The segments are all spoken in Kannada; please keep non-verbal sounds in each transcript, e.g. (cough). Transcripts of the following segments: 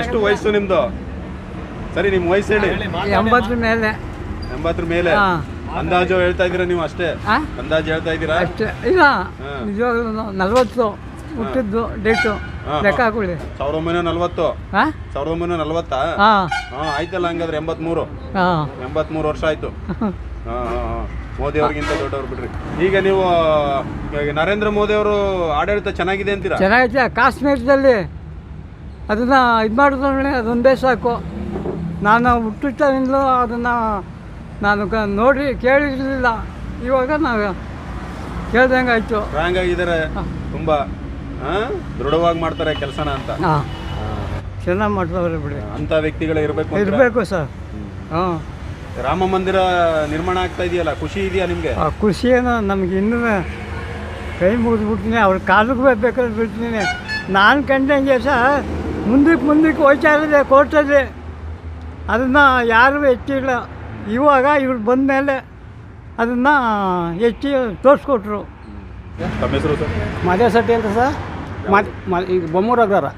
ಎಷ್ಟು ವಯಸ್ಸು ನಿಮ್ದು? ಸರಿ ನಿಮ್ ವಯಸ್ಸು ಹೇಳಿ. ಎಂಬತ್ತರ ಮೇಲೆ. ಎಂಬತ್ತರ ಮೇಲೆ? ಅಂದಾಜು ಹೇಳ್ತಾ ಇದೀರಾ ನೀವು ಅಷ್ಟೇ? ಅಂದಾಜು ಹೇಳ್ತಾ ಇದೀರಾ ಅಷ್ಟೇ. ಇಲ್ಲ. ನಿಜವಾಗ್ಲೂ ನಲ್ವತ್ತು. ಹುಟ್ಟಿದ್ದು ಡೇಟು. ಲೆಕ್ಕ. ಹಾಕೊಳ್ಳಿ. ಸಾವಿರದ ಒಂಬೈನೂರ ನಲ್ವತ್ತು. ಹಾಂ? ಸಾವಿರದ ಒಂಬೈನೂರ ನಲ್ವತ್ತಾ? ಹಾಂ. ಆಯ್ತಲ್ಲ ಹಂಗಾದ್ರೆ ಎಂಬತ್ಮೂರು ಎಂಬತ್ಮೂರು ವರ್ಷ ಆಯ್ತು. ಹಾ ಹಾ ಹಾ. ಮೋದಿ ಅವ್ರಿಗಿಂತ ದೊಡ್ಡವ್ರು ಬಿಡ್ರಿ. ಈಗ ನೀವು ಈಗ ನರೇಂದ್ರ ಮೋದಿ ಅವರು ಆಡಳಿತ ಚೆನ್ನಾಗಿದೆ ಅಂತೀರಾ? ಚೆನ್ನಾಗಿದೆ. ಕಾಶ್ಮೀರದಲ್ಲಿ ಅದನ್ನು ಇದು ಮಾಡಿದ್ರೆ ಅದೊಂದೇ ಸಾಕು. ನಾನು ಹುಟ್ಟಿದ್ದಾಗಿಂದಲೂ ಅದನ್ನು ನಾನು ಕ- ನೋಡಿ ಕೇಳಿರಲಿಲ್ಲ. ಇವಾಗ ನಾವು ಕೇಳ್ದಂಗೆ ಆಯಿತು. ಸ್ಟ್ರಾಂಗ್ ಆಗಿದ್ದಾರೆ ತುಂಬಾ ದೃಢವಾಗಿ ಮಾಡ್ತಾರೆ ಕೆಲಸನ ಅಂತ. ಹಾಂ. ಚೆನ್ನಾಗಿ ಮಾಡ್ತಾವ್ರೆ ಬಿಡಿ. ಅಂಥ ವ್ಯಕ್ತಿಗಳು ಇರಬೇಕು ಇರಬೇಕು ಸರ್. ಹಾಂ. ರಾಮ ಮಂದಿರ ನಿರ್ಮಾಣ ಆಗ್ತಾ ಇದೆಯಲ್ಲ ಖುಷಿ ಇದೆಯಾ ನಿಮಗೆ? ಆ ಖುಷಿಯನ್ನು ನಮ್ಗೆ ಇನ್ನೂ ಕೈ ಮುಗಿದ್ಬಿಡ್ತೀನಿ. ಅವ್ರ ಕಾಲಕ್ಕೆ ಬೇಕಾದ್ರೆ ಬಿಡ್ತೀನಿ ನಾನು ಕಂಡಂಗೆ ಸಹ ಮುಂದಕ್ಕೆ ಮುಂದಕ್ಕೆ ಹೋಯ್ತಾ ಇರೋದೆ ಕೋರ್ಟಲ್ಲಿ ಅದನ್ನು ಯಾರೂ ಹೆಚ್ಚಿಲ್ಲ ಇವಾಗ ಇವ್ರು ಬಂದ ಮೇಲೆ ಅದನ್ನು ಹೆಚ್ಚಿ ತೋರಿಸ್ಕೊಟ್ರು. ತಮ್ಮ ಹೆಸರು ಸರ್? ಮಾದೇಶೆಟ್ಟಿ ಅಂತ ಸರ್. ಮಾದ್ ಮಾ- ಈಗ ಬೊಮ್ಮೂರು ಅಗ್ರಹಾರ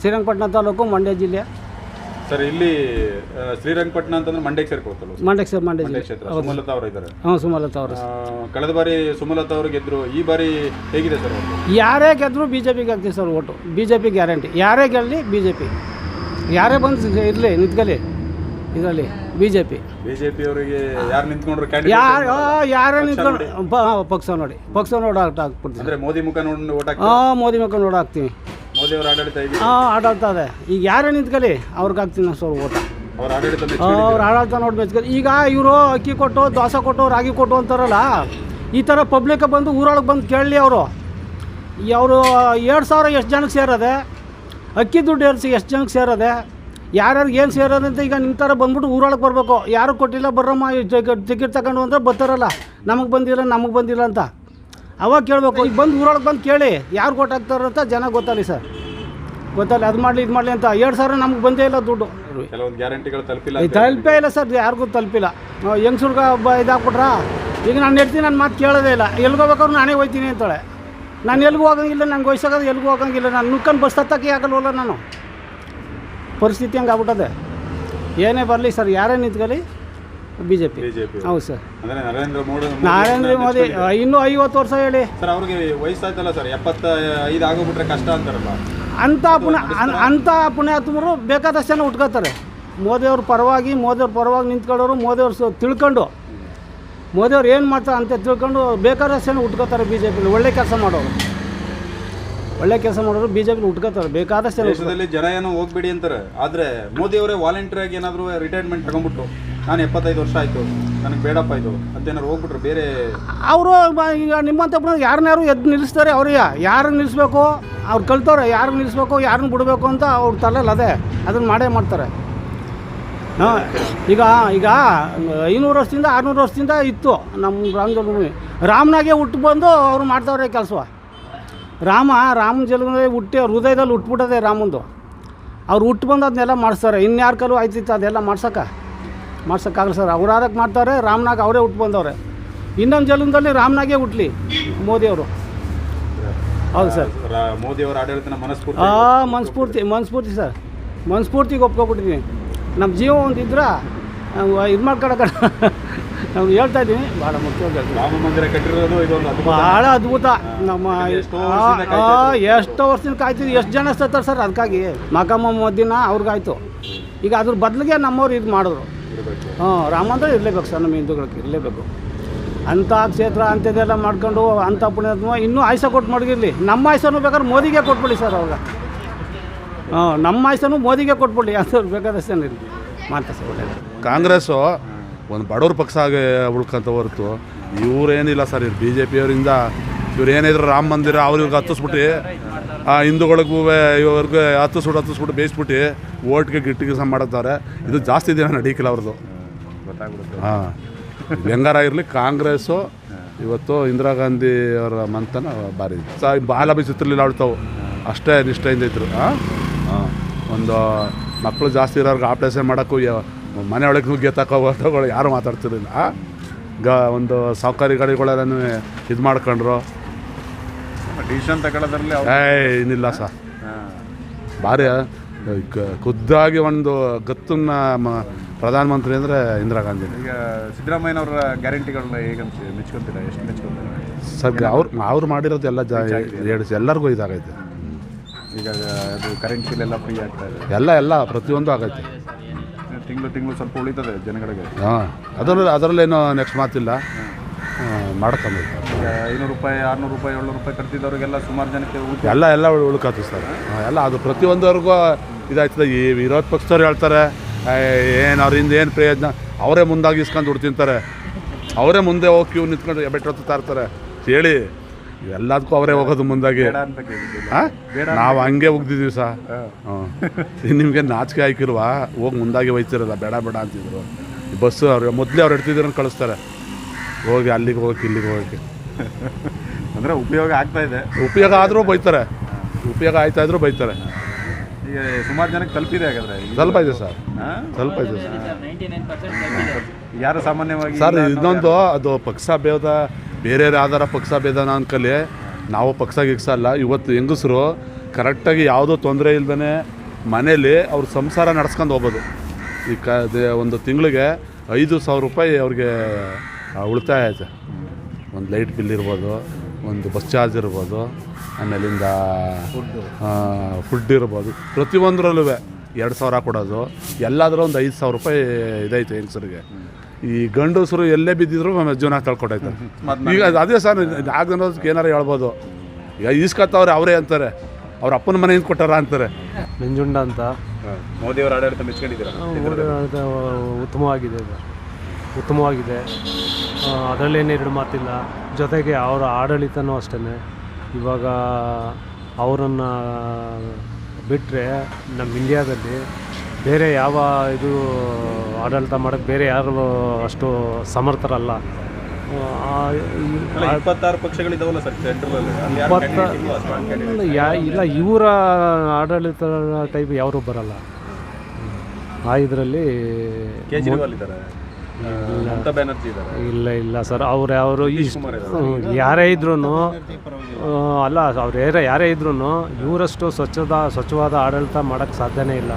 ಶ್ರೀರಂಗಪಟ್ಟಣ ತಾಲೂಕು ಮಂಡ್ಯ ಜಿಲ್ಲೆ. ಸರ್ ಇಲ್ಲಿ ಶ್ರೀರಂಗಪಟ್ಟಣ ಅಂತಂದ್ರೆ ಮಂಡ್ಯಕ್ಕೆ ಸೇರ್ಕೊಳ್ತಲ್ಲ ಮಂಡ್ಯ ಸರ್ ಮಂಡ್ಯ ಮಂಡ್ಯ ಜಿಲ್ಲೆ. ಕ್ಷೇತ್ರ ಸುಮಲತಾ ಅವರು ಇದ್ದಾರೆ. ಹ್ಞೂ ಸುಮಲತಾ ಅವರು. ಕಳೆದ ಬಾರಿ ಸುಮಲತಾ ಅವರು ಗೆದ್ರು ಈ ಬಾರಿ ಹೇಗಿದೆ ಸರ್ ಅವ್ರದ್ದು? ಯಾರೇ ಗೆದ್ದರೂ ಬಿ ಜೆ ಪಿಗೆ ಹಾಕ್ತೀವಿ sir vote. B J P guarantee. ಯಾರೇ ಗೆಲ್ಲಿ ಬಿ ಜೆ ಪಿ ಯಾರೇ ಬಂದು ಇರಲಿ ನಿಂತ್ಕಲಿ ಇದರಲ್ಲಿ ಬಿ ಜೆ ಪಿ ಬಿಜೆಪಿ ಅವರಿಗೆ ಯಾರು ನಿಂತ್ಕೊಂಡ್ರು ಯಾರು ಕ್ಯಾಂಡಿಡೇಟ್ ಯಾರೇ ಪಕ್ಷ ನಿಂತ್ಕೊಂಡು. ಪ- ಪಕ್ಷ ನೋಡಿ. ಪಕ್ಷ ನೋಡಿ ಹಾಕ್ಬಿಡ್ತೀವಿ ಅಂದ್ರೆ ಮೋದಿ ಮುಖ ನೋಡಿ ಓಟ್ ಹಾಕಿ ಹಾಂ ಮೋದಿ ಮುಖ ನೋಡಿ ಹಾಕ್ತೀವಿ ಮೋದಿ ಅವರ ಆಡಳಿತ ಹೇಗಿದೆ? ಹಾಂ ಆಡಳಿತ ಅದೇ ಈಗ ಯಾರೇ ನಿಂತ್ಕಲಿ ಅವ್ರಿಗೆ ಹಾಕ್ತೀನಿ ಸರ್ ಓಟ. ಅವರ ಆಡಳಿತ ಅವ್ರು ಆಡಳಿತ ನೋಡಿ ಮೆಚ್ಕೊ- ಈಗ ಇವರು ಅಕ್ಕಿ ಕೊಟ್ಟು ದೋಸೆ ಕೊಟ್ಟು ರಾಗಿ ಕೊಟ್ಟು ಅಂತಾರಲ್ಲ ಈ ಥರ ಪಬ್ಲಿಕ್ ಬಂದು ಊರೊಳಗೆ ಬಂದು ಕೇಳಲಿ ಅವರು. ಅವರು ಎರಡು ಸಾವಿರ ಎಷ್ಟು ಜನಕ್ಕೆ ಸೇರೋದೆ ಅಕ್ಕಿ ದುಡ್ಡು ಏರ್ಸಿ ಎಷ್ಟು ಜನಕ್ಕೆ ಸೇರದೆ ಯಾರ್ಯಾರಿಗೆ ಏನು ಸೇರೋದು ಅಂತ ಈಗ ನಿಮ್ಮ ಥರ ಬಂದ್ಬಿಟ್ಟು ಊರೊಳಗೆ ಬರಬೇಕು. ಯಾರು ಕೊಟ್ಟಿಲ್ಲ ಬರ್ರಮ್ಮ ಟಿಕೆಟ್ ತಗೊಂಡು ಅಂದ್ರೆ ಬರ್ತಾರಲ್ಲ. ನಮಗೆ ಬಂದಿಲ್ಲ ನಮಗೆ ಬಂದಿಲ್ಲ ಅಂತ. ಅವಾಗ ಕೇಳಬೇಕು. ಈಗ ಬಂದು ಊರೊಳಗೆ ಬಂದು ಕೇಳಿ ಯಾರು ಕೊಟ್ಟಾಗ್ತಾರೆ ಅಂತ ಜನ ಗೊತ್ತಲ್ಲ ಸರ್. ಗೊತ್ತಲ್ಲ ಅದು ಮಾಡಲಿ ಇದು ಮಾಡಲಿ ಅಂತ ಎರಡು ಸಾವಿರ ನಮ್ಗೆ ಬಂದೇ ಇಲ್ಲ ದುಡ್ಡು. ಕೆಲವೊಂದು ಗ್ಯಾರಂಟಿಗಳು ತಲುಪಿಲ್ಲ ತಲುಪೇ ಇಲ್ಲ ಸರ್ ಯಾರಿಗೂ ತಲುಪಿಲ್ಲ. ಹೆಂಗ್ಸುರ್ಗ ಬ ಇದಾಕ್ಬಿಟ್ರ ಈಗ ನಾನು ಹೇಳ್ತೀನಿ ನನ್ನ ಮಾತು ಕೇಳೋದೇ ಇಲ್ಲ. ಎಲ್ಲಿಗೆ ಹೋಗ್ಬೇಕಾದ್ರು ನಾನೇ ಹೋಯ್ತೀನಿ ಅಂತಾಳೆ. ನಾನು ಎಲ್ಗೂ ಹೋಗಂಗಿಲ್ಲ ನಂಗೆ ವಯಸ್ಸಾಗೋದು ಎಲ್ಗೂ ಹೋಗಂಗಿಲ್ಲ. ನಾನು ನುಕ್ಕಂಡು ಬಸ್ ಹತ್ತಕ್ಕೆ ಆಗಲ್ವಲ್ಲ ನಾನು? ಪರಿಸ್ಥಿತಿ ಹಂಗೆ ಆಗ್ಬಿಟ್ಟದೆ. ಏನೇ ಬರಲಿ ಸರ್ ಯಾರೇ ನಿಂತ್ಕೊಳ್ಳಿ. ಬಿ ಜೆ ಪಿ ಬಿಜೆಪಿ ಹೌದು ಸರ್. ಅಂದ್ರೆ ನರೇಂದ್ರ ಮೋದಿ ನರೇಂದ್ರ ಮೋದಿ ಇನ್ನೂ ಐವತ್ತು ವರ್ಷ ಹೇಳಿ. ಸರ್ ಅವ್ರಿಗೆ ವಯಸ್ಸಾಯ್ತಲ್ಲ ಸರ್ ಎಪ್ಪತ್ತ ಐದು ಆಗೋಗ್ಬಿಟ್ರೆ ಕಷ್ಟ ಅಂತಾರಲ್ಲ. ಅಂಥ ಪುಣ್ಯ ಅಂಥ ಪುಣ್ಯಾತ್ಮರು ಬೇಕಾದಷ್ಟು ಜನ ಉಟ್ಕೋತಾರೆ. ಮೋದಿಯವ್ರ ಪರವಾಗಿ ಮೋದಿಯವ್ರ ಪರವಾಗಿ ನಿಂತ್ಕೊಳ್ಳೋರು ಮೋದಿಯವ್ರ ತಿಳ್ಕೊಂಡು. ಮೋದಿಯವ್ರು ಏನು ಮಾಡ್ತಾರೆ ಅಂತ ತಿಳ್ಕೊಂಡು ಬೇಕಾದಷ್ಟು ಜನ ಉಟ್ಕೋತಾರೆ ಬಿ ಜೆ ಪಿಲಿ ಒಳ್ಳೆ ಕೆಲಸ ಮಾಡೋರು. ಒಳ್ಳೆ ಕೆಲಸ ಮಾಡೋರು ಬಿಜೆಪಿ ಉಟ್ಕೋತಾರೆ ಬೇಕಾದಷ್ಟು ಜನ. ದೇಶದಲ್ಲಿ ಜನ ಏನೋ ಹೋಗ್ಬೇಡಿ ಅಂತಾರೆ. ಆದ್ರೆ ಮೋದಿ ಅವರೇ ವಾಲಂಟಿಯರ್ ಆಗಿ ಏನಾದ್ರು ರಿಟೈರ್ಮೆಂಟ್ ತಗೊಂಡ್ಬಿಟ್ಟು ನಾನು ಎಪ್ಪತ್ತೈದು ವರ್ಷ ಆಯ್ತು. ನನಗೆ ಬೇಡಪ್ಪ ಇದು. ಅಂತ ಏನಾದ್ರು ಹೋಗ್ಬಿಟ್ರು ಬೇರೆ ಅವರು ಈಗ ನಿಮ್ಮಂತ ಯಾರನ್ನಾರು ಎದ್ದು ನಿಲ್ಲಿಸ್ತಾರೆ ಅವ್ರಿಗೆ. ಯಾರನ್ನ ನಿಲ್ಲಿಸ್ಬೇಕು? ಅವ್ರು ಕಲ್ತವ್ರೆ. ಯಾರನ್ನ ನಿಲ್ಲಿಸ್ಬೇಕು? ಯಾರನ್ನ ಬಿಡಬೇಕು ಅಂತ ಅವ್ರ ತಲೆಯಲ್ಲಿ ಅದೇ. ಅದನ್ನು ಮಾಡೇ ಮಾಡ್ತಾರೆ. ಹಾಂ ಈಗ ಈಗ ಐನೂರು ವರ್ಷದಿಂದ ಆರುನೂರು ವರ್ಷದಿಂದ ಇತ್ತು ನಮ್ಮ ರಾಮ ಜನ್ಮಭೂಮಿ ರಾಮನಾಗೆ ಹುಟ್ಟು ಬಂದು ಅವ್ರು ಮಾಡ್ತಾವ್ರೆ ಕೆಲಸ ರಾಮ ರಾಮ ಜನ್ಮದಲ್ಲಿ ಹುಟ್ಟಿ ಅವ್ರ ಹೃದಯದಲ್ಲಿ ಹುಟ್ಬಿಟ್ಟದೆ ರಾಮಂದು. ಅವ್ರು ಹುಟ್ಟು ಬಂದು ಅದನ್ನೆಲ್ಲ ಮಾಡಿಸ್ತಾರೆ. ಇನ್ಯಾರ ಕಲ್ಲು ಆಯ್ತಿತ್ತು ಅದೆಲ್ಲ ಮಾಡ್ಸೋಕೆ ಮಾಡ್ಸೋಕ್ಕಾಗಲ್ಲ ಸರ್. ಅವ್ರು ಅದಕ್ಕೆ ಮಾಡ್ತಾರೆ ರಾಮನಾಗ ಅವರೇ ಹುಟ್ಟು ಬಂದವ್ರೆ. ಇನ್ನೊಂದು ಜನ್ಮದಲ್ಲಿ ರಾಮನಾಗೆ ಹುಟ್ಲಿ ಮೋದಿಯವರು. ಹೌದು ಸರ್. ರಾ- ಮೋದಿ ಅವರ ಆಡಳಿತನ ಮನಸ್ಫೂರ್ತಿ ಹಾಂ ಮನಸ್ಫೂರ್ತಿ ಮನಸ್ಫೂರ್ತಿ ಸರ್. ಮನಸ್ಫೂರ್ತಿಗೆ ಒಪ್ಕೊಬಿಟ್ಟಿದ್ದೀನಿ ನಮ್ಮ ಜೀವ ಒಂದು ಇದ್ರೆ ಇದು ಮಾಡ್ಕೊಳಕ ನಾವು ಹೇಳ್ತಾ ಇದ್ದೀನಿ ಭಾಳ ಮುಖ್ಯವಾಗಿ ರಾಮ ಮಂದಿರ ಕಟ್ಟಿರೋದು ಇದೊಂದು ಅದ್ಭುತ. ಭಾಳ ಅದ್ಭುತ. ನಮ್ಮ ಎಷ್ಟೋ ವರ್ಷದಿಂದ ಕಾಯ್ತಿದ್ವಿ ಎಷ್ಟು ಜನ ಸತ್ತಾರೆ ಸರ್? ಅದಕ್ಕಾಗಿ ಮಕಮ್ಮ ಮದ್ದಿನ ಅವ್ರಿಗಾಯ್ತು. ಈಗ ಅದ್ರ ಬದಲಿಗೆ ನಮ್ಮವ್ರು ಇದು ಮಾಡಿದ್ರು. ಹ್ಞೂ ರಾಮ ಅಂದ್ರೆ ಇರಲೇಬೇಕು ಸರ್ ನಮ್ಮ ಹಿಂದೂಗಳಿಗೆ ಇರಲೇಬೇಕು. ಅಂಥ ಕ್ಷೇತ್ರ ಅಂಥದ್ದೆಲ್ಲ ಮಾಡ್ಕೊಂಡು ಅಂಥ ಪುಣ್ಯಾತ್ಮ ಇನ್ನೂ ಆಯ್ಸ ಕೊಟ್ಟು ಮಡಗಿರಲಿ. ನಮ್ಮ ಆಯ್ಸನ್ನು ಬೇಕಾದ್ರೆ ಮೋದಿಗೆ ಕೊಟ್ಬಿಡಿ ಸರ್ ಅವಾಗ ಹಾಂ ನಮ್ಮ ಆಯ್ಸನ್ನು ಮೋದಿಗೆ ಕೊಟ್ಬಿಡಿ. ಅಂತ ಬೇಕಾದಷ್ಟು ಜನ ಇರಲಿ ಮಾತಾ ಸರ್ ಒಳ್ಳೆಯದು ಕಾಂಗ್ರೆಸ್ಸು ಒಂದು ಬಡವ್ರ ಪಕ್ಷ ಆಗಿ ಉಳ್ಕೊಂತ ಹೊರತು ಇವ್ರೇನಿಲ್ಲ ಸರ್ ಇವ್ರು ಬಿ ಜೆ ಪಿಯವರಿಂದ ಇವ್ರು ಏನಿದ್ರು ರಾಮ ಮಂದಿರ ಅವ್ರಿಗೆ ಹತ್ತಿಸ್ಬಿಟ್ಟು ಆ ಹಿಂದೂಗಳಿಗೂ ಇವ್ರಿಗೆ ಹತ್ತಿಸ್ಬಿಟ್ಟು ಹತ್ತಿಸ್ಬಿಟ್ಟು ಬೇಯಿಸ್ಬಿಟ್ಟು ಓಟ್ಗೆ ಗಿಟ್ಟಿಗೆ ಕೆಲಸ ಮಾಡುತ್ತಾರೆ ಇದು ಜಾಸ್ತಿ ದಿನ ನಡೀಕಿಲ್ಲ ಅವ್ರದ್ದು ಹಾಂ. ಹೆಂಗಾರ ಇರಲಿ ಕಾಂಗ್ರೆಸ್ಸು ಇವತ್ತು ಇಂದಿರಾ ಗಾಂಧಿ ಅವರ ಮಂತನ ಭಾರಿ. ಸ ಬಾಲ ಬಿಸಿತ್ತಿರಲಿಲ್ಲ ಆಡ್ತಾವೆ ಅಷ್ಟೇ ನಿಷ್ಠೆಯಿಂದ ಇದ್ರು. ಹಾಂ ಹಾಂ ಒಂದು ಮಕ್ಕಳು ಜಾಸ್ತಿ ಇರೋರ್ಗೆ ಆಪ್ರೇಷನ್ ಮಾಡೋಕ್ಕೂ ಯ- ಮನೆ ಒಳಗೆ ನುಗ್ಗಿ ತಗೋಗಳು ಯಾರು ಮಾತಾಡ್ತಿರಲಿಲ್ಲ? ಗ ಒಂದು ಸಾವುಕಾರಿ ಗಾಡಿಗಳೆಲ್ಲನೂ ಇದು ಮಾಡ್ಕೊಂಡ್ರು. ಡಿಸಿಷನ್ ತಗೊಳ್ಳೋದ್ರಲ್ಲಿ ಏಯ್ ಏನಿಲ್ಲ ಸರ್ ಭಾರಿ ಖುದ್ದಾಗಿ ಒಂದು ಗತ್ತನ್ನ ಪ್ರಧಾನಮಂತ್ರಿ ಅಂದರೆ ಇಂದಿರಾ ಗಾಂಧಿ. ಈಗ ಸಿದ್ದರಾಮಯ್ಯನವರ ಗ್ಯಾರಂಟಿಗಳನ್ನ ಹೇಗಂತ ಮೆಚ್ಕೊತೀರಾ? ಎಷ್ಟು ಮೆಚ್ಕೊತೀರಾ? ಸರ್ ಅವ್ರು ಅವ್ರು ಮಾಡಿರೋದು ಎಲ್ಲ ಜಾ ಹೇಳಿಸಿ ಎಲ್ಲರಿಗೂ ಇದಾಗೈತೆ. ಈಗ ಅದು ಕರೆಂಟ್ ಬಿಲ್ ಎಲ್ಲ ಫ್ರೀ ಆಗ್ತಾ ಇದೆ. ಎಲ್ಲ ಎಲ್ಲ ಪ್ರತಿಯೊಂದು ಆಗೈತೆ. ತಿಂಗಳು ತಿಂಗಳು ಸ್ವಲ್ಪ ಉಳಿತದೆ ಜನಗಳಿಗೆ. ಹಾಂ ಅದರಲ್ಲಿ ಅದರಲ್ಲೇನು ನೆಕ್ಸ್ಟ್ ಮಾತಿಲ್ಲ. ಮಾಡ್ಕೊಂಬೇಕು ಈಗ ಐನೂರು ರೂಪಾಯಿ ಆರ್ನೂರು ರೂಪಾಯಿ ಏಳ್ನೂರು ರೂಪಾಯಿ ಕಟ್ತಿದ್ದವ್ರಿಗೆಲ್ಲ ಸುಮಾರು ಜನಕ್ಕೆ ಊಟ ಎಲ್ಲ ಎಲ್ಲ ಉಳ್ಕಾತು ಸರ್. ಹಾಂ, ಎಲ್ಲ ಅದು ಪ್ರತಿಯೊಂದವ್ರಿಗೂ ಇದಾಯ್ತದೆ. ಈ ವಿರೋಧ ಪಕ್ಷದವ್ರು ಹೇಳ್ತಾರೆ ಏನು ಅವ್ರಿಂದ ಏನು ಪ್ರಯೋಜನ? ಅವರೇ ಮುಂದಾಗಿಸ್ಕೊಂಡು ದುಡ್ಡು ತಿಂತಾರೆ. ಅವರೇ ಮುಂದೆ ಹೋಗಿ ಕ್ಯೂ ನಿಂತ್ಕೊಂಡು ಬೆಟ್ಟೊತ್ತುತ್ತಾ ಇರ್ತಾರೆ. ಹೇಳಿ ಎಲ್ಲದಕ್ಕೂ ಅವರೇ ಹೋಗೋದು ಮುಂದಾಗಿ. ಬೇಡ ಅಂತ ಕೇಳಿದ್ದಿಲ್ಲ. ಹಾಂ ನಾವು ಹಂಗೆ ಹೋಗ್ತಿದ್ದೀವಿ ಸಾ. ಹ್ಞೂ ನಿಮಗೆ ನಾಚಿಕೆ ಆಯ್ಕಿಲ್ವಾ ಹೋಗಿ ಮುಂದಾಗಿ ಹೋಯ್ತಿರಲ್ಲ ಬೇಡ ಬೇಡ ಅಂತಿದ್ರು. ಈ ಬಸ್ಸು ಅವ್ರು ಮೊದಲೇ ಅವ್ರು ಇಡ್ತಿದ್ರು ಕಳಿಸ್ತಾರೆ. ಹೋಗಿ ಅಲ್ಲಿಗೆ ಹೋಗಿ ಇಲ್ಲಿಗೆ ಹೋಗಿ ಅಂದರೆ ಉಪಯೋಗ ಆಗ್ತಾ ಇದೆ. ಉಪಯೋಗ ಆದರೂ ಬೈತಾರೆ. ಉಪಯೋಗ ಆಯ್ತಾ ಇದ್ರೂ ಬೈತಾರೆ. ಈಗ ಸುಮಾರು ಜನಕ್ಕೆ ತಲುಪಿದೆ ಹಾಗಾದ್ರೆ. ಈಗ. ಸ್ವಲ್ಪ ಇದೆ ಸರ್. ಹಾ? ಸ್ವಲ್ಪ ಇದೆ ಸರ್. ಯಾರು ಸಾಮಾನ್ಯವಾಗಿ ಸರ್ ಇನ್ನೊಂದು ಅದು ಪಕ್ಷ ಭೇದ ಬೇರೆ ಯಾವ್ದಾರ ಪಕ್ಷ ಭೇದನ ಅನ್ಕಲಿ, ನಾವು ಪಕ್ಷ ಗಿಕ್ಸ ಅಲ್ಲ. ಇವತ್ತು ಹೆಂಗಸರು ಕರೆಕ್ಟಾಗಿ ಯಾವುದೋ ತೊಂದರೆ ಇಲ್ದೇ ಮನೇಲಿ ಅವ್ರ ಸಂಸಾರ ನಡ್ಸ್ಕೊಂಡು ಹೋಗ್ಬೋದು. ಈ ಕ ಒಂದು ತಿಂಗಳಿಗೆ ಐದು ಸಾವಿರ ರೂಪಾಯಿ ಅವ್ರಿಗೆ ಉಳಿತಾಯ ಐತೆ. ಒಂದು ಲೈಟ್ ಬಿಲ್ ಇರ್ಬೋದು, ಒಂದು ಬಸ್ ಚಾರ್ಜ್ ಇರ್ಬೋದು, ಆಮೇಲಿಂದ ಫುಡ್ ಇರ್ಬೋದು. ಪ್ರತಿಯೊಂದರಲ್ಲೂ ಎರಡು ಸಾವಿರ ಕೊಡೋದು. ಎಲ್ಲಾದರೂ ಒಂದು ಐದು ಸಾವಿರ ರೂಪಾಯಿ ಇದೈತೆ ಹೆಂಗಸರಿಗೆ. ಈ ಗಂಡಸರು ಎಲ್ಲೇ ಬಿದ್ದಿದ್ರು ಜೀವನ ಕಳ್ಕೊಟ್ಟೈತೆ ಈಗ ಅದೇ ಸರ್ ಆಗನ್ನೋದಕ್ಕೆ ಏನಾರು ಹೇಳ್ಬೋದು. ಈಗ ಈಸ್ಕತ್ತವ್ರೆ ಅವರೇ ಅಂತಾರೆ. ಅವ್ರ ಅಪ್ಪನ ಮನೆಯಿಂದ ಕೊಟ್ಟಾರ ಅಂತಾರೆ. ನಂಜುಂಡ ಅಂತ. ಮೋದಿ ಅವರ ಆಡಳಿತ ಮೆಚ್ಕೊಂಡಿದ್ದೀರಾ? ಉತ್ತಮವಾಗಿದೆ ಉತ್ತಮವಾಗಿದೆ. ಅದರಲ್ಲಿ ಅದರಲ್ಲೇನು ಎರಡು ಮಾತಿಲ್ಲ. ಜೊತೆಗೆ ಅವರ ಆಡಳಿತನೂ ಅಷ್ಟೇ ಇವಾಗ ಅವರನ್ನು ಬಿಟ್ಟರೆ ನಮ್ಮ ಇಂಡಿಯಾದಲ್ಲಿ ಬೇರೆ ಯಾವ ಇದು ಆಡಳಿತ ಮಾಡೋಕ್ಕೆ ಬೇರೆ ಯಾರು ಅಷ್ಟು ಸಮರ್ಥರಲ್ಲ. ಇಪ್ಪತ್ತಾರು ಪಕ್ಷಗಳಿದಾವಲ್ಲ ಸರ್ ಯಾರು ಯಾ ಇಲ್ಲ ಇವರ ಆಡಳಿತ ಟೈಪ್ ಯಾರೂ ಬರಲ್ಲ. ಆ ಇದರಲ್ಲಿ ಕೇಜ್ರಿವಾಲ್ ಇದ್ದಾರೆ ಇಲ್ಲ. ಇಲ್ಲ ಸರ್ ಅವ್ರು ಅವರು ಈ ಯಾರೇ ಇದ್ರೂ ಅಲ್ಲ ಅವ್ರು ಯಾರೇ ಯಾರೇ ಇದ್ರೂ ಇವರಷ್ಟು ಸ್ವಚ್ಛದ ಸ್ವಚ್ಛವಾದ ಆಡಳಿತ ಮಾಡೋಕ್ಕೆ ಸಾಧ್ಯನೇ ಇಲ್ಲ.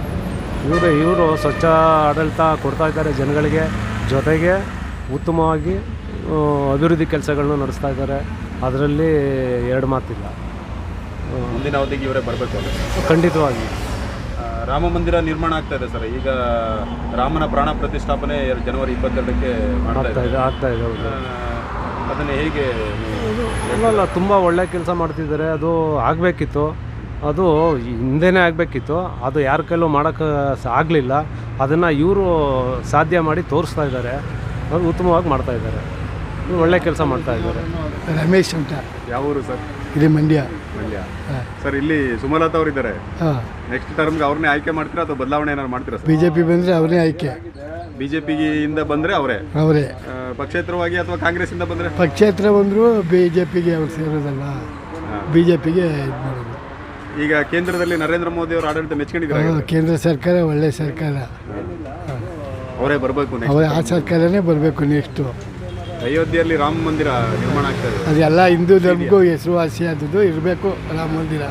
ಇವರು ಇವರು ಸ್ವಚ್ಛ ಆಡಳಿತ ಕೊಡ್ತಾ ಇದ್ದಾರೆ ಜನಗಳಿಗೆ. ಜೊತೆಗೆ ಉತ್ತಮವಾಗಿ ಅಭಿವೃದ್ಧಿ ಕೆಲಸಗಳನ್ನ ನಡೆಸ್ತಾ ಇದ್ದಾರೆ. ಅದರಲ್ಲಿ ಎರಡು ಮಾತಿಲ್ಲ. ಮುಂದಿನ ಅವಧಿಗೆ ಇವರೇ ಬರಬೇಕು ಖಂಡಿತವಾಗಿ. ರಾಮ ಮಂದಿರ ನಿರ್ಮಾಣ ಆಗ್ತಾ ಇದೆ ಸರ್. ಈಗ ರಾಮನ ಪ್ರಾಣ ಪ್ರತಿಷ್ಠಾಪನೆ ಎರಡು ಜನವರಿ ಇಪ್ಪತ್ತೆರಡಕ್ಕೆ ಮಾಡ್ತಾ ಆಗ್ತಾ ಇದೆ ಆಗ್ತಾ ಇದೆ ಹೌದು. ಅದನ್ನು ಹೇಗೆ ಇಲ್ಲ ತುಂಬ ಒಳ್ಳೆ ಕೆಲಸ ಮಾಡ್ತಿದ್ದಾರೆ. ಅದು ಆಗಬೇಕಿತ್ತು. ಅದು ಹಿಂದೆನೇ ಆಗಬೇಕಿತ್ತು. ಅದು ಯಾರ ಕೈಲೂ ಮಾಡೋಕ್ಕೆ ಆಗಲಿಲ್ಲ. ಅದನ್ನು ಇವರು ಸಾಧ್ಯ ಮಾಡಿ ತೋರಿಸ್ತಾ ಇದ್ದಾರೆ. ಅದು ಉತ್ತಮವಾಗಿ ಮಾಡ್ತಾ ಇದ್ದಾರೆ. ಇವ್ರು ಒಳ್ಳೆ ಕೆಲಸ ಮಾಡ್ತಾ ಇದ್ದಾರೆ. ರಮೇಶ್ ಅಂತ. ಯಾವ ಊರು ಸರ್? ಇಲ್ಲಿ ಮಂಡ್ಯ. ಮಂಡ್ಯ. ಸರ್ ಇಲ್ಲಿ ಸುಮಲತಾ ಅವರು ಇದ್ದಾರೆ. ಹಾಂ. ನೆಕ್ಸ್ಟ್ ಟರ್ಮ್ಗೆ ಅವ್ರನ್ನೇ ಆಯ್ಕೆ ಮಾಡ್ತೀರಾ ಅಥವಾ ಬದಲಾವಣೆ ಏನಾದ್ರು ಮಾಡ್ತೀರಾ ಬಿ ಸರ್ ಜೆ ಪಿ ಬಂದರೆ ಅವರೇ ಆಯ್ಕೆ. ಬಿಜೆಪಿಯಿಂದ ಇಂದ ಬಂದ್ರೆ ಅವರೇ? ಅವರೇ. ಪಕ್ಷೇತರವಾಗಿ ಅಥವಾ ಕಾಂಗ್ರೆಸ್ ಇಂದ ಬಂದ್ರೆ? ಪಕ್ಷೇತರ ಬಂದರೂ ಬಿ ಜೆ ಪಿಗೆ ಅವ್ರು ಸೇರೋದಲ್ಲ. ಬಿ ಜೆ ಪಿಗೆ ಇದು ಮಾಡೋದು. ಈಗ ಕೇಂದ್ರದಲ್ಲಿ ನರೇಂದ್ರ ಮೋದಿ ಅವರು ಆಡಳಿತ ಮೆಚ್ಕೊಂಡಿದ್ದಾರೆ ಕೇಂದ್ರ ಸರ್ಕಾರ ಒಳ್ಳೆ ಸರ್ಕಾರ. ಅವರೇ ಬರಬೇಕು ಅವರ ಆ ಸರ್ಕಾರನೇ ಬರಬೇಕು ನೆಕ್ಸ್ಟು ಅಯೋಧ್ಯೆಯಲ್ಲಿ ರಾಮ ಮಂದಿರ ನಿರ್ಮಾಣ ಆಗ್ತಾ ಇದೆ. ಅದೆಲ್ಲ ಹಿಂದೂ ಧರ್ಮಕ್ಕೂ ಹೆಸರುವಾಸಿ ಆದದ್ದು ಇರಬೇಕು ರಾಮ ಮಂದಿರ.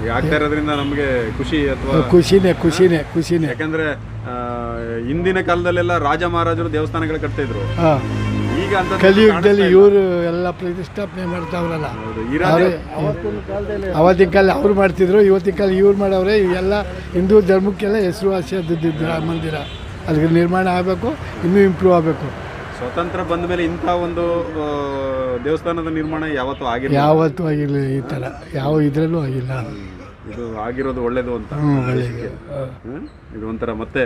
ಈಗ ಆಗ್ತಾ ಇರೋದ್ರಿಂದ ನಮಗೆ ಖುಷಿ ಅಥವಾ ಖುಷಿನೇ ಖುಷಿನೇ ಖುಷಿನೇ. ಯಾಕಂದ್ರೆ ಆ, ಹಿಂದಿನ ಕಾಲದಲ್ಲೆಲ್ಲ ರಾಜ ಮಹಾರಾಜರು ದೇವಸ್ಥಾನಗಳು ಕಟ್ತಾ ಇದ್ರು. ಹಾಂ. ಈಗ ಅಂತ ಕಲಿಯುಗದಲ್ಲಿ ಇವರು ಎಲ್ಲ ಪ್ರತಿಷ್ಠಾಪನೆ ಮಾಡ್ತಾವ್ರಲ್ಲ. ಅವತ್ತಿನ ಕಾಲ ಅವ್ರು ಮಾಡ್ತಿದ್ರು ಇವತ್ತಿನ ಕಾಲ ಇವ್ರು ಮಾಡವ್ರೆ ಇವೆಲ್ಲ ಹಿಂದೂ ಧರ್ಮಕ್ಕೆಲ್ಲ ಹೆಸರುವಾಸಿ ಆದದ್ದು ರಾಮ ಮಂದಿರ. ಅದಕ್ಕೆ ನಿರ್ಮಾಣ ಆಗಬೇಕು ಇನ್ನೂ ಇಂಪ್ರೂವ್ ಆಗಬೇಕು. ಸ್ವತಂತ್ರ ಬಂದ ಮೇಲೆ ಇಂಥ ಒಂದು ದೇವಸ್ಥಾನದ ನಿರ್ಮಾಣ ಯಾವತ್ತೂ ಆಗಿಲ್ಲ ಯಾವತ್ತೂ ಆಗಿರಲಿಲ್ಲ ಈ ಥರ. ಯಾವ ಇದರಲ್ಲೂ ಆಗಿಲ್ಲ. ಇದು ಆಗಿರೋದು ಒಳ್ಳೇದು ಅಂತ ಇದು ಒಂಥರ ಮತ್ತೆ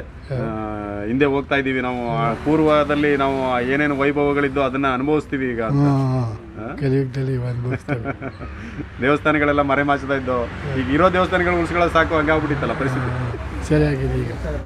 ಹಿಂದೆ ಹೋಗ್ತಾ ಇದ್ದೀವಿ ನಾವು ಪೂರ್ವದಲ್ಲಿ ನಾವು ಏನೇನು ವೈಭವಗಳಿದ್ದು ಅದನ್ನ ಅನುಭವಿಸ್ತೀವಿ ಈಗ ಅಂತ. ಮರೆ (laughs) ದೇವಸ್ಥಾನಗಳೆಲ್ಲ ಮರೆಮಾಚ್ತಾ ಇದ್ದು ಈಗ ಇರೋ ದೇವಸ್ಥಾನಗಳು ಉಳಿಸ್ಕೊಳ್ಳೋದು ಸಾಕು ಹಂಗಾಗ್ಬಿಟ್ಟಿತ್ತಲ್ಲ ಪರಿಸ್ಥಿತಿ. ಸರಿಯಾಗಿದೆ ಈಗ.